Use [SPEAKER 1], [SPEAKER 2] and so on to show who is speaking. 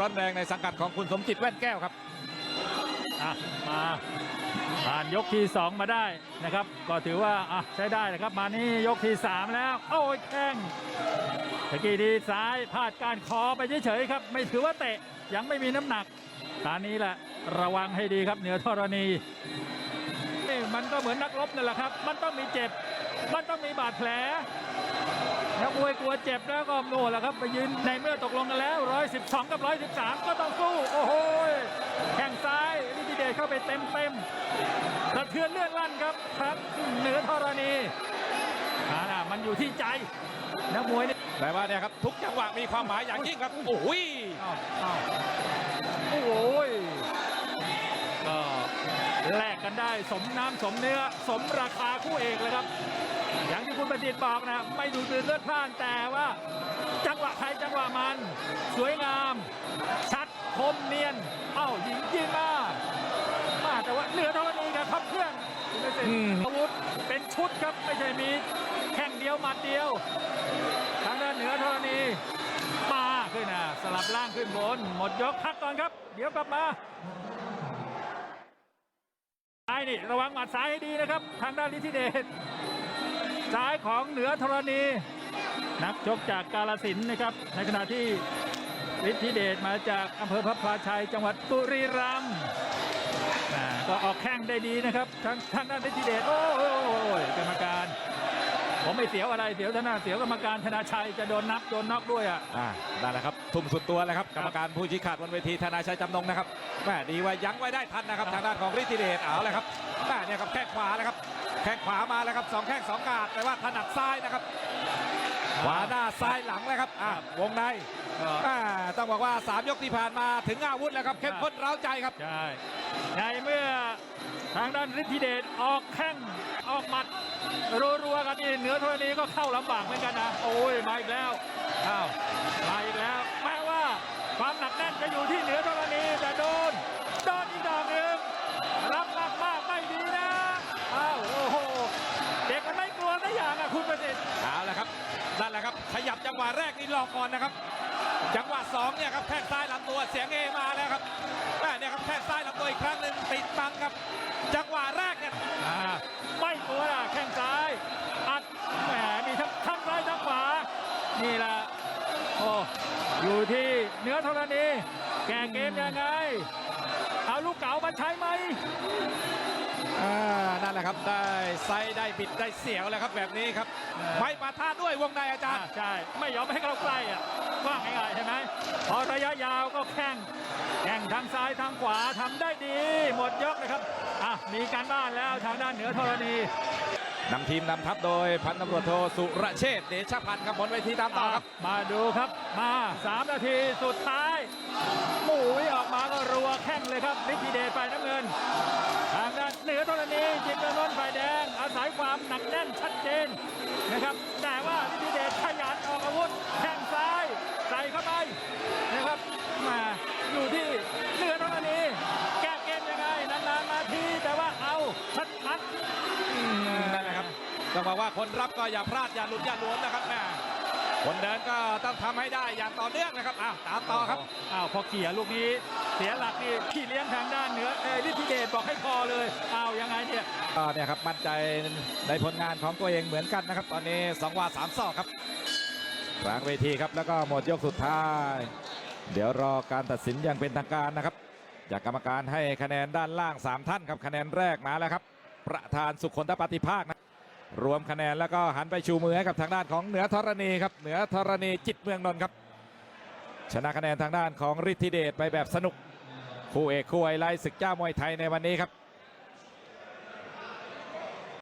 [SPEAKER 1] ร้อนแรงในสังกัดของคุณสมจิตแว่นแก้วครับ
[SPEAKER 2] อะมาผ่านยกที่ 2 มาได้นะครับ ก็ถือว่าอะใช้ได้นะครับ มานี่ยกที่ 3 แล้ว โอ้ยแข้งตะกี้ดีซ้ายพลาดการคอไปเฉยๆครับ ไม่ถือว่าเตะยังไม่มีน้ำหนักตอนนี้แหละระวังให้ดีครับเหนือธรณีนี่มันก็เหมือนนักรบนั่นแหละครับ มันต้องมีเจ็บ มันต้องมีบาดแผล นักมวยกลัวเจ็บแล้วก็โน่นแหละครับไปยืนในเมื่อตกลงกันแล้ว 112 กับ 113 ก็ต้องสู้ โอ้โหแข้งซ้ายลิธิเดชเข้าไปเต็มเต็มๆสะเทือนเลื่อนลั่นครับครับเหนือธรณีอ่าน่ะมันอยู่ที่ใจนักมวยนี่
[SPEAKER 1] แต่ว่าเนี่ยครับทุกจังหวะมีความหมายอย่างยิ่งครับโอ้โห
[SPEAKER 2] อ้าวอ้าวโอ้โหก็แลกกันได้สมน้ำสมเนื้อสมราคาคู่เอกเลยครับ อย่างที่คุณประดิษฐ์บอกนะไม่ดูดือดเลือดพล่านแต่ว่า จังหวะใครจังหวะมัน สวยงาม ชัดคมเนียน เอ้ายิงยิงมามาแต่ว่าเหนือธรณีกับทับเครื่องคุณปรณ์
[SPEAKER 1] อา
[SPEAKER 2] วุธเป็นชุดครับไม่ใช่มีแข่งเดียวมัดเดียว ทางด้านเหนือธรณีมาขึ้นนะสลับล่างขึ้นบน หมดยกพักก่อนครับ เดี๋ยวกลับมาซ้ายนี่ระวังหมัดซ้ายให้ดีนะครับ ทางด้านลิทิเดช ซ้ายของเหนือธรณี นักชกจากกาลสินธุ์นะครับ ในขณะที่ฤทธิเดชมาจากอำเภอพระพลาชัยจังหวัดบุรีรัมย์อ่าก็ออกแข้งได้ดีนะครับทางทางด้านฤทธิเดชโอ้โหกรรมการ ผมไม่เสียวอะไรเสียวท่านหน้าเสียวกรรมการธนาชัยจะโดนนับโดนน็อกด้วยอะ
[SPEAKER 1] อ่านั่นแหละครับทุ่มสุดตัวเลยครับ
[SPEAKER 2] ค
[SPEAKER 1] ก
[SPEAKER 2] รั
[SPEAKER 1] ร
[SPEAKER 2] บ
[SPEAKER 1] รมการผู้ชี้ขาดบนเวทีธนาชัยจำนงนะครับแม่ดีว่ายั้งไว้ได้ทันนะครับ ทางด้านของฤทธิเดชเอาเลยครับแม่เนี่ยครับแข้งขวาแล้วครับ แข้งขวามาแล้วครับสองแข้งสองกาดแต่ว่าถนัดซ้ายนะครับ ขวาหน้าซ้ายหลังเลยครับอ่าวงใน
[SPEAKER 2] ก็
[SPEAKER 1] อ่าต้องบอกว่า 3 ยกที่ผ่านมาถึงอาวุธแล้วครับเข้มข้นเร้าใจครับ
[SPEAKER 2] ใช่ในเมื่อทางด้านฤทธิเดชออกแข้งออกหมัดรัวๆกันนี่เหนือธรณีก็เข้าลำบากเหมือนกันนะ โอ้ยมาอีกแล้วอ้าวมาอีกแล้วแม้ว่าความหนักแน่นจะอยู่ที่เหนือธรณีแต่โดนโดนอีกดอกหนึ่งรับมากมากๆไม่ดีนะอ้าวโอ้โหเด็กมันไม่กลัวสักอย่างอะคุณประสิทธิ์
[SPEAKER 1] เอาละครับนั่นแหละครับ ขยับจังหวะแร ก่อนนะครับ จังหวะสองเนี่ยครับแข้งซ้ายลำตัวเสียงเอมาแล้วครับแม่เนี่ยครับแข้งซ้ายลำตัวอีกครั้งหนึ่งติดบังครับ จังหวะแรกเนี่ย
[SPEAKER 2] อ่าไม่กลัวนะแข้งซ้ายอัดแหมมีทั้งทั้งซ้ายทั้งขวานี่แหละโอ้อยู่ที่เหนือธรณีแก้เกมยังไง เอาลูกเก๋ามาใช้ไหม
[SPEAKER 1] นั่นแหละครับได้ไซด์ได้บิดได้เสียวแล้วครับแบบนี้ครับ
[SPEAKER 2] เออ
[SPEAKER 1] ไม่มาท่าด้วยวงในอาจาร
[SPEAKER 2] อ่า
[SPEAKER 1] ย์
[SPEAKER 2] ใช่ไม่ยอมให้เราใกล้อะว่าง่ายๆใช่ไหมพอระยะยาวก็แข่งแข่งทางซ้ายทางขวาทำได้ดี หมดยกนะครับอะมีการบ้านแล้วทางด้านเหนือธรณี
[SPEAKER 1] นำทีมนำทัพโดยพันตำรวจโทสุรเชษฐ์เดชพันธ์ครับบนเวทีตามต่อครับ
[SPEAKER 2] มาดูครับมา 3 นาทีสุดท้ายหมูยออกมาก็รัวแข้งเลยครับฤทธิเดชฝ่ายน้ำเงิน ทางด้าน เหนือธรณีจิตเมืองนนท์ฝ่ายแดง อาศัยความหนักแน่นชัดเจนนะครับ แต่ว่าฤทธิเดชขยันออกอาวุธแข้งซ้ายใส่เข้าไปนะครับมาอยู่ที่เหนือธรณีแก้เกมยังไงนานๆมาทีแต่ว่าเอาชัดๆ
[SPEAKER 1] นั่นแหละครับต้องบอกว่าคนรับก็อย่าพลาดอย่าหลุดอย่าหลวมนะครับแม่ คนเดินก็ต้องทำให้ได้อย่างต่อเนื่องนะครับอ้าวตามต่อครับ
[SPEAKER 2] อ้าวพอเขี่ยลูกนี้ เสียหลักนี่พี่เลี้ยงทางด้านเหนือเออฤทธิเดชบอกให้พอเลยอ้าวยังไงเนี่ย
[SPEAKER 1] ก็เนี่ยครับมั่นใจในผลงานของตัวเองเหมือนกันนะครับ ตอนนี้2วาสามศอกครับกลางเวทีครับแล้วก็หมดยกสุดท้าย เดี๋ยวรอการตัดสินอย่างเป็นทางการนะครับ จากกรรมการให้คะแนนด้านล่าง 3 ท่านครับคะแนนแรกมาแล้วครับ ประธานสุขคนตปฏิภาคนะ รวมคะแนนแล้วก็หันไปชูมือให้กับทางด้านของเหนือธรณีครับเหนือธรณีจิตเมืองนนท์ครับ ชนะคะแนนทางด้านของฤทธิเดชไปแบบสนุกคู่เอกคู่ไอไลท์ศึกเจ้ามวยไทยในวันนี้ครับ